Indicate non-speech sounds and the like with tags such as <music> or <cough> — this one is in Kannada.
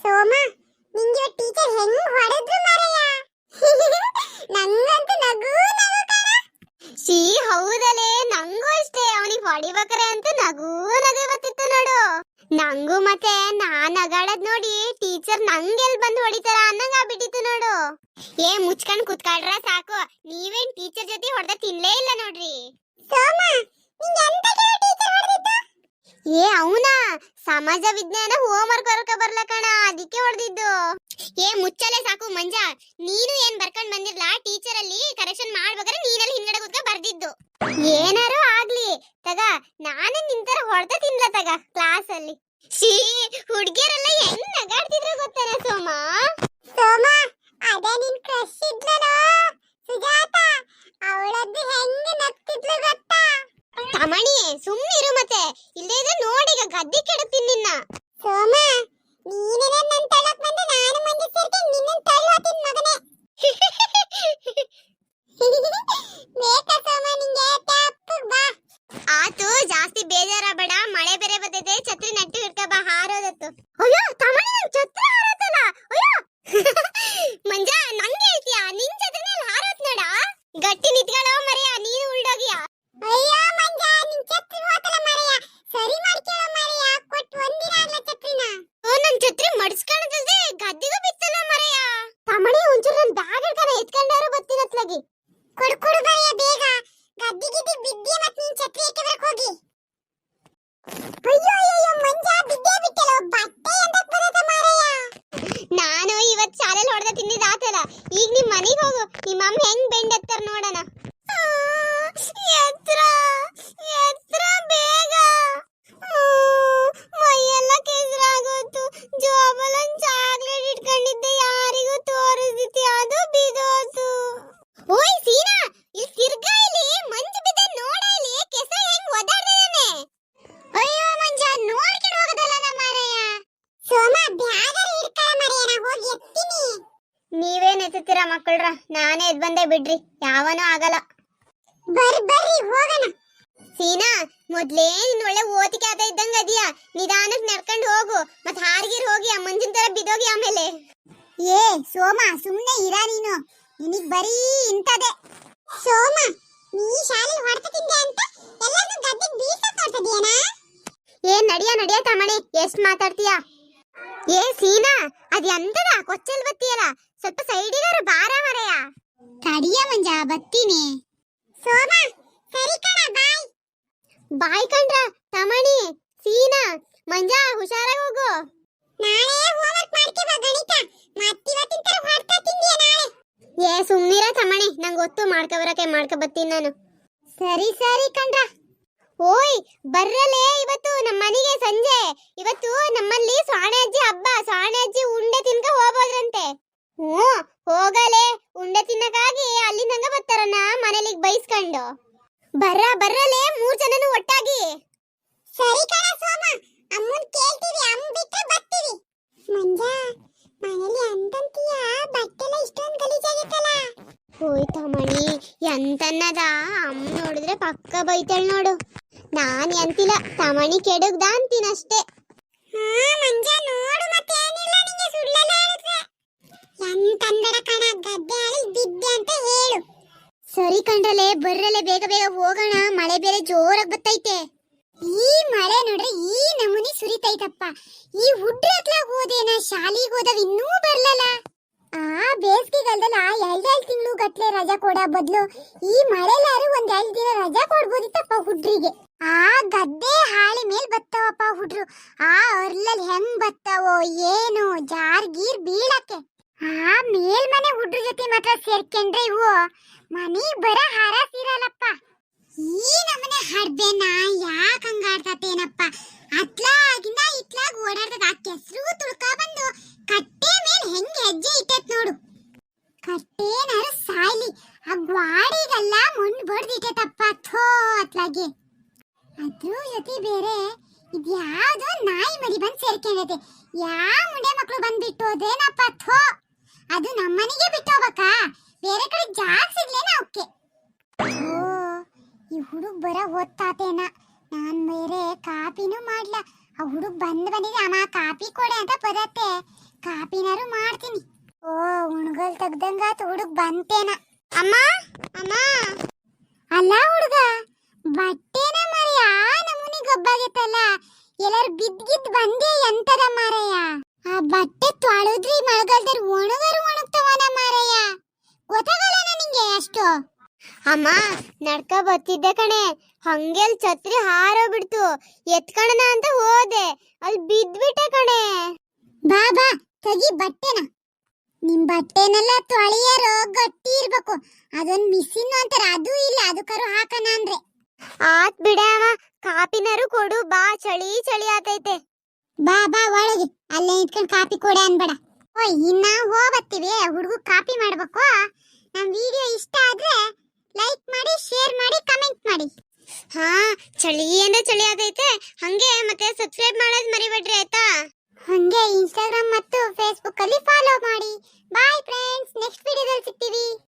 ಸೋಮ, ನಿಂಗೆ ಟೀಚರ್ ಹೆಂಗ್ ಹೊಡೆದ್ರು ಮಾರಯ್ಯ <laughs> ನಂಗಂತೂ ನಗು ನಗು ಸಿ ಹೌದಲೇ, ನಂಗೂ ಅಷ್ಟೇ. ಅವನಿಗೆ ಹೊಡಿಬೇಕಾರೆ ಅಂತೂ ನಗು ನಗು ಬರ್ತಿತ್ತು ನೋಡು. ನಂಗೂ ಮತ್ತೆ ನಾನ್ ನಗಾಡದ್ ನೋಡಿ ಟೀಚರ್ ನಂಗೆಲ್ ಬಂದು ಹೊಡಿತಾರ ಅನ್ನಂಗ ಆಗ್ಬಿಟ್ಟಿತ್ತು ನೋಡು. ಏ, ಮುಚ್ಕೊಂಡ್ ಕುತ್ಕಾಡ್ರ ಸಾಕು. ನೀವೇನ್ ಟೀಚರ್ ಜೊತೆ ಹೊಡೆದ ತಿನ್ಲೇ ಇಲ್ಲ ನೋಡ್ರಿ. ಸೋಮ, ನಿಂಗೆ ಎಂತ ಟೀಚರ್ ಹೊಡೆದಿತ್ತು ಏ, ಅವನ? ಸಮಾಜ ವಿಜ್ಞಾನ ಹೋಮ್ವರ್ಕ್ ಬರ್ಕ ಬರ್ಲ ಕಣ, ಅದಕ್ಕೆ ಹೊಡೆದಿದ್ದು. ಏ, ಮುಚ್ಚಲೆ ಸಾಕು, ಮಂಜ. ನೀನು ಏನ್ ಬರ್ಕೊಂಡ್ ಬಂದಿರ್ಲ? ಟೀಚರ್ ಅಲ್ಲಿ ಕರೆಕ್ಷನ್ ಮಾಡ್ಬೇಕಾದ್ರೆ ನೀನಲ್ಲಿ ಹಿಂದ್ಗಡೆ ಕೂತ್ಕ ಬರ್ದಿದ್ದು. ಏನಾರು ಆಗ್ಲಿ. ತಗ, ನಾನೇ ನಿಂತರ ಹೊಡೆದ ತಿನ್ಲ, ತಗ ಕ್ಲಾಸ್ ಅಲ್ಲಿ. ಶೀ ಹುಡ್ಗಿಯರೆಲ್ಲ ಹೆಂಗ್ ನಗಾಡ್ತಿದ್ರು ಗೊತ್ತೇನ ಸೋಮ ಸೋಮ ಅದೇ ನಿನ್ ಕ್ರಶ್ ಇದ್ಲನೋ ಸುಜಾತ ಅವಳದ್ದು ಹೆಂಗ್ ನಗ್ತಿದ್ಲು ಗೊತ್ತಾ ತಮಣಿ ಸುಮ್ನಿರು ಮತ್ತೆ ಇಲ್ಲೇ ಇದೆ ನೋಡಿ ಈಗ ಗದ್ದೆ ಕೆಡುತ್ತೀನಿ ನಿನ್ನ. ಸೋಮ, ನೀನೇ ನನ್ನ ತಳಕ್ ಬಂದು, ನಾನು ಮಂಜು ನಿನ್ನ ನಿನ್ನನ್ ತಳ್ಳೋತಿನ್ ಮಗನೇ. <laughs> ಬೇಕ ಸೋಮ ನಿಂಗೆ ತಪ್ಪಗ್ ಬಾ ಆತು ಜಾಸ್ತಿ ಬೇಜಾರಾಗಬೇಡ ಮಳೆ ಬೇರೆ ಬರ್ತೈತೆ ಛತ್ರಿ ನೆಟ್ಟು ಇಟ್ಕ ಬಾ ಹಾರೋದತ್ತು ಅಯ್ಯೋ ತಮಣಿ ನನ್ ಛತ್ರಿ ಹಾರೋತಲ್ಲ ಅಯ್ಯೋ ಮಂಜ ನಂಗೆ ಹೇಳ್ತೀಯ ನಿನ್ ಛತ್ರಿನಲ್ಲಿ ಹಾರೋತ್ ನೋಡ ಗಟ್ಟಿ ನಿತ್ಕೊಳ್ಳೋ ಮರೆಯ ನೀನು ಉಲ್ಡೋಗಿಯ ಅಯ್ಯೋ ಮಂಜ ನಿನ್ ಛತ್ರಿ ಹೋತಲ ಮರೆಯ ಸರಿ ಮಾಡ್ಕೊಳ್ಳೋ ಮರೆಯ ಕೊಟ್ಟು ಒಂದಿನ ಅಲ್ಲ ಛತ್ರಿನ ಓ ನನ್ ಛತ್ರಿ ಮಡ್ಸ್ಕೊಳ್ಳೋದಲ್ದೆ ಗದ್ದಿಗೂ ಬಿತ್ತಲ್ಲ ಮರೆಯ ತಮಣಿ ಒಂಚೂರು ನನ್ ಬ್ಯಾಗ್ ಹಿಡ್ಕೊಂಡು ಎತ್ಕೊಂಡಾರು ಬತ್ತಿನತ್ಲಾಗಿ ಕೊಡು ಕೊಡು ಮರೆಯ ಬೇಗ ಗದ್ದಿ ಗಿದ್ದಿ ಬಿದ್ದಿ ಮತ್ ನೀನ್ ಛತ್ರಿ ಏಕೆ ಬರಕ್ ಹೋಗಿ ಅಯ್ಯೋ ಅಯ್ಯೋ ಮಂಜ ಬಿದ್ದೇ ಬಿಟ್ಟಲು ಬಟ್ಟೆ ಎಂದಕ್ ಬರತ್ತ ಮಾರಯ್ಯ ನಾನು ಇವತ್ ಶಾಲೆಲಿ ಹೊಡೆದ ತಿಂದಿದ್ ಆತಲ್ಲ ಈಗ ನಿಮ್ ಮನೆಗ್ ಹೋಗು ನಿಮ್ಮ ಅಮ್ಮ ಹೆಂಗ್ ಬೆಂಡ್ ಎತ್ತಾರ ನೋಡೋಣ ಎತ್ರ ಎತ್ರ ಬೇಗ ಮೈಯೆಲ್ಲ ಕೆಸರಾಗೋತು ಜೋಬಲೊಂದ್ ಚಾಕ್ಲೇಟ್ ಇಟ್ಕೊಂಡಿದ್ದೆ ಯಾರಿಗೂ ತೋರಿಸ್ದಿತಿ ಅದು ಬಿದೋತು ಓಯ್ ಸೀನಾ ಇಲ್ಲಿ ತಿರ್ಗಾ ಇಲ್ಲಿ ಮಂಜು ಬಿದ್ದ ನೋಡ ಇಲ್ಲಿ ಕೆಸ ಹೆಂಗ್ ಒದಾಡ್ತಿದಾನೆ ಅಯ್ಯೋ ಮಂಜ ನೋಡ್ಕೊಂಡು ಹೋಗದಲ್ಲ ನಮ್ಮ ಮಾರಯ್ಯ ಸೋಮ ಬ್ಯಾಗರ ಹಿಡ್ಕಳ ಮರೆಯ ನಾ ಹೋಗಿ ಎತ್ತೀನಿ ನೀವೇನ್ ಎತ್ತುತ್ತೀರಾ ಮಕ್ಕಳ್ರ? ನಾನೇ ಎದ್ ಬಂದೆ ಬಿಡ್ರಿ. ಯಾವನೂ ಆಗಲ್ಲ. ಬರ್ರಿ ಬರ್ರಿ, ಹೋಗೋಣ. ಸೀನಾ, ಮೊದ್ಲೇ ನಿನ್ ಒಳ್ಳೆ ಓತಿಕೆ ಆತ ಇದ್ದಂಗ ಅದೀಯ ನಿಧಾನಕ್ ನಡ್ಕೊಂಡ್ ಹೋಗು. ಮತ್ ಹಾರ್ಗಿರ್ ಹೋಗಿ ಆ ಮಂಜಿನ ತರ ಬಿದೋಗಿ ಆಮೇಲೆ. ಏ, ಸೋಮ, ಸುಮ್ನೆ ಇರ ನೀನು. ನಿನಗ್ ಬರೀ ಇಂತದೆ ಸೋಮ, ನೀ ಶಾಲೆ ತಿಂದೆ ಅಂತ ಎಲ್ಲಾನು ಗದ್ದಿಗೆ ಬೀಸ ನೋಡ್ತಿದ್ಯಾನಾ ಏ, ನಡಿಯ ನಡಿಯ ತಮಣಿ ಎಷ್ಟ್ ಮಾತಾಡ್ತೀಯ? ಏ, ಸೀನಾ ಅದ್ ಎಂತದ ಕೊಚ್ಚಲ್ ಬತ್ತೀಯಲ್ಲ ಸ್ವಲ್ಪ ಸೈಡಿಗಾರು ಬಾರ ಮರೆಯ? ತಡಿಯ ಮಂಜ ಬತ್ತೀನಿ ಸೋಮಾ, ಸರಿ ಕಣ, ಬಾಯ್. ಬಾಯ್ ಕಂಡ್ರ ತಮಣಿ, ಸೀನಾ, ಮಂಜ, ಹುಷಾರಾಗಿ ಹೋಗು. ನಾಳೆ ಹೋಮ್ವರ್ಕ್ ಮಾಡ್ಕೆ ಬಾ ಗಣಿತ? ಮತ್ತಿವತ್ತಿನ ತರ ಹೊರಕ ತಿಂದಿಯ ನಾಳೆ? ಏ, ಸುಮ್ನಿರ ತಮಣಿ, ನಂಗೆ ಗೊತ್ತು ಮಾಡ್ಕ ಬರಕ್ಕೆ ಮಾಡ್ಕ ಬತ್ತೀನಿ ನಾನು. ಸರಿ ಸರಿ ಕಂಡ್ರ ಓಯ್, ಬರ್ರಲೇ ಇವತ್ತು ನಮ್ಮ ಮನೆಗೆ ಸಂಜೆ. ಇವತ್ತು ನಮ್ಮಲ್ಲಿ ಸ್ವಾಣೆ ಅಜ್ಜಿ ಹಬ್ಬ ಬರ್ರಲೇ ಮೂರ್ ಜನನು ಒಟ್ಟಾಗಿ. ಸರಿ ಕಣ ಸೋಮ ಅಮ್ಮನ್ ಕೇಳ್ತೀವಿ ಅಮ್ಮ ಬಿಟ್ರೆ ಬರ್ತೀವಿ. ಮಂಜ ಮನೇಲಿ ಅಂತಂತೀಯ? ಬಟ್ಟೆಲ್ಲ ಇಷ್ಟೊಂದು ಗಲೀಜಾಗಿತ್ತಲ್ಲ. ಹೋಯ್ತ ಮಣಿ ಎಂತನ್ನದ ಅಮ್ಮ ನೋಡಿದ್ರೆ ಪಕ್ಕ ಬೈತಾಳ ನೋಡು. ನಾನ್ ಎಂತಿಲ್ಲ ತಮಣಿ ಕೆಡುಗ್ದ ಅಂತೀನಷ್ಟೇ. ಹಾ ಮಂಜ ನೋಡು ಮತ್ತೆ ಏನಿಲ್ಲ ನಿಂಗೆ ಸುಳ್ಳೆಲ್ಲ ಹೇಳಿದ್ರೆ. ಎಂತಂದಡ ಕಣ ಗದ್ದೆ ಆಳಿ ಬಿದ್ದೆ ಅಂತ ಸರಿ ಕಂಡ್ರಲೆ ಬರ್ರಲೆ, ಬೇಗ ಬೇಗ ಹೋಗೋಣ. ಮಳೆ ಬೇರೆ ಜೋರಾಗಿ ಬತ್ತೈತೆ. ಈ ಮಳೆ ನೋಡ್ರಿ ಈ ನಮೂನಿ ಸುರಿತೈತಪ್ಪ. ಈ ಹುಡ್ರ ಹೋದೇನ, ಶಾಲಿಗೆ ಹೋದವ್ ಇನ್ನೂ ಬರ್ಲಲ್ಲ. ಆ ಬೇಸಿಗೆಗಾಲದಲ್ಲಿ ಆ ಎರಡೆರಡು ತಿಂಗಳು ಗಟ್ಲೆ ರಜಾ ಕೊಡೋ ಬದಲು ಈ ಮಳೆಲಾರು ಒಂದ್ ಎರಡು ದಿನ ರಜಾ ಕೊಡ್ಬೋದಿತ್ತಪ್ಪ ಹುಡ್ರಿಗೆ. ಆ ಗದ್ದೆ ಹಾಳಿ ಮೇಲ್ ಬತ್ತಾವಪ್ಪ ಹುಡ್ರು. ಆ ಅರ್ಲಲ್ಲಿ ಹೆಂಗ್ ಬತ್ತಾವೋ, ಏನು, ಜಾರ್ ಗೀರ್ ಬೀಳಕ್ಕೆ. ಆ, ಮೇಲ್ಮನೆ ಹುಡ್ರ ಜೊತೆ ಮಾತ್ರ ಸೇರ್ಕೊಂಡ್ರೆ ಇವು? ಮನೆ ಬರ ಹಾರ ಈ ನಮನೆ ಹಡ್ಬೇನ ಯಾಕ ಹಂಗಾಡ್ತತೇನಪ್ಪ ಅತ್ಲಾಗಿಂದ ಇತ್ಲಾಗ ಓಡಾಡ್ತದ. ಆ ಕೆಸ್ರು ತುಳ್ಕ ಬಂದು ಕಟ್ಟೆ ಮೇಲೆ ಹೆಂಗೆ ಹೆಜ್ಜೆ ಇಟ್ಟೈತ್ ನೋಡು. ಕಟ್ಟೇನಾರ ಸಾಯ್ಲಿ. ಆ ಗ್ವಾಡಿಗೆಲ್ಲ ಮುಂಡ್ ಬಡ್ದಿಟ್ಟೈತಪ್ಪ. ಥೋ ಅತ್ಲಾಗೆ ಅದ್ರ ಜೊತೆ ಬೇರೆ ಇದ್ಯಾವುದೋ ನಾಯಿ ಮರಿ ಬಂದು ಸೇರ್ಕೊಂಡೈತೆ. ಯಾವ ಮುಂಡೆ ಮಕ್ಕಳು ಬಂದ್ಬಿಟ್ಟು ಅದೇನಪ್ಪ ಥೋ. ಅದು ನಮ್ಮನೆಗೆ ಬಿಟ್ಟು ಹೋಗಬೇಕಾ ಬೇರೆ ಕಡೆ ಸಿಗ್ಲೇನ ಅವಕ್ಕೆ ಓ ಈ ಹುಡುಗ ಬರ ಓದ್ತಾತೇನ ನಾನ್ ಬೇರೆ ಕಾಪಿನೂ ಮಾಡ್ಲ. ಆ ಹುಡುಗ ಬಂದ್ ಬಂದಿದೆ, ಅಮ್ಮ ಕಾಪಿ ಕೊಡೆ ಅಂತ ಬರತ್ತೆ. ಕಾಪಿನಾರು ಮಾಡ್ತೀನಿ. ಓ ಉಣ್ಗಲ್ ತೆಗ್ದಂಗಾತು ಹುಡುಗ ಬಂತೇನ. ಅಮ್ಮ ಅಮ್ಮ. ಅಲ್ಲ ಹುಡುಗ, ಬಟ್ಟೆನ ಮರಿ ಆ ನಮೂನಿ ಗಬ್ಬಾಗೈತಲ್ಲ ಎಲ್ಲರೂ ಬಿದ್ ಗಿದ್ ಬಂದೆ ಎಂತದ ಮಾರಯ್ಯ? ಆ ಬಟ್ಟೆ ತೊಳೆದ್ರಿ ಮಳೆಗಾಲದಲ್ಲಿ ಒಣಗರು ಒಣಗ್ತವನ ಮಾರಯ್ಯ. ಗೊತ್ತಾಗಲ್ಲ ನಿಂಗೆ ಅಷ್ಟು. ಅಮ್ಮ, ನಡ್ಕ ಬತ್ತಿದ್ದೆ ಕಣೆ. ಹಂಗೆಲ್ ಛತ್ರಿ ಹಾರೋಗ್ಬಿಡ್ತು ಎತ್ಕಣನ ಅಂತ ಹೋದೆ. ಅಲ್ಲಿ ಬಿದ್ಬಿಟ್ಟೆ ಕಣೆ. ಬಾ ಬಾ, ತೆಗಿ ಬಟ್ಟೆನ. ನಿಮ್ ಬಟ್ಟೆನೆಲ್ಲ ತೊಳೆಯರೋ ಗಟ್ಟಿ ಇರ್ಬೇಕು. ಅದೊಂದ್ ಮಿಸ್ಸಿನ್ ಅಂತಾರ, ಅದು ಇಲ್ಲ ಅದಕ್ಕಾರು ಹಾಕಣ ಅಂದ್ರೆ. ಆತ್ ಬಿಡ ಅಮ್ಮ ಕಾಪಿನಾರು ಕೊಡು, ಬಾ, ಚಳಿ ಚಳಿ ಆತೈತೆ. ಬಾ ಬಾ ಒಳಗೆ. ಅಲ್ಲೇ ಇಟ್ಕೊಂಡು ಕಾಪಿ ಕೊಡೆ ಅನ್ಬೇಡ. ಓ ಇನ್ನ ಹೋಗ್ಬತ್ತೀವಿ. ಹುಡುಗ ಕಾಪಿ ಮಾಡ್ಬೇಕು. ನಮ್ಮ ವಿಡಿಯೋ ಇಷ್ಟ ಆದ್ರೆ ಲೈಕ್ ಮಾಡಿ ಶೇರ್ ಮಾಡಿ ಕಮೆಂಟ್ ಮಾಡಿ. ಹಾ ಚಳಿ ಅಂದ್ರೆ ಚಳಿ ಆಗೈತೆ. ಹಂಗೆ ಮತ್ತೆ ಸಬ್ಸ್ಕ್ರೈಬ್ ಮಾಡೋದ್ ಮರಿಬೇಡ್ರಿ ಆಯ್ತಾ? ಹಂಗೆ ಇನ್ಸ್ಟಾಗ್ರಾಮ್ ಮತ್ತು ಫೇಸ್ಬುಕ್ ಅಲ್ಲಿ ಫಾಲೋ ಮಾಡಿ. Bye friends next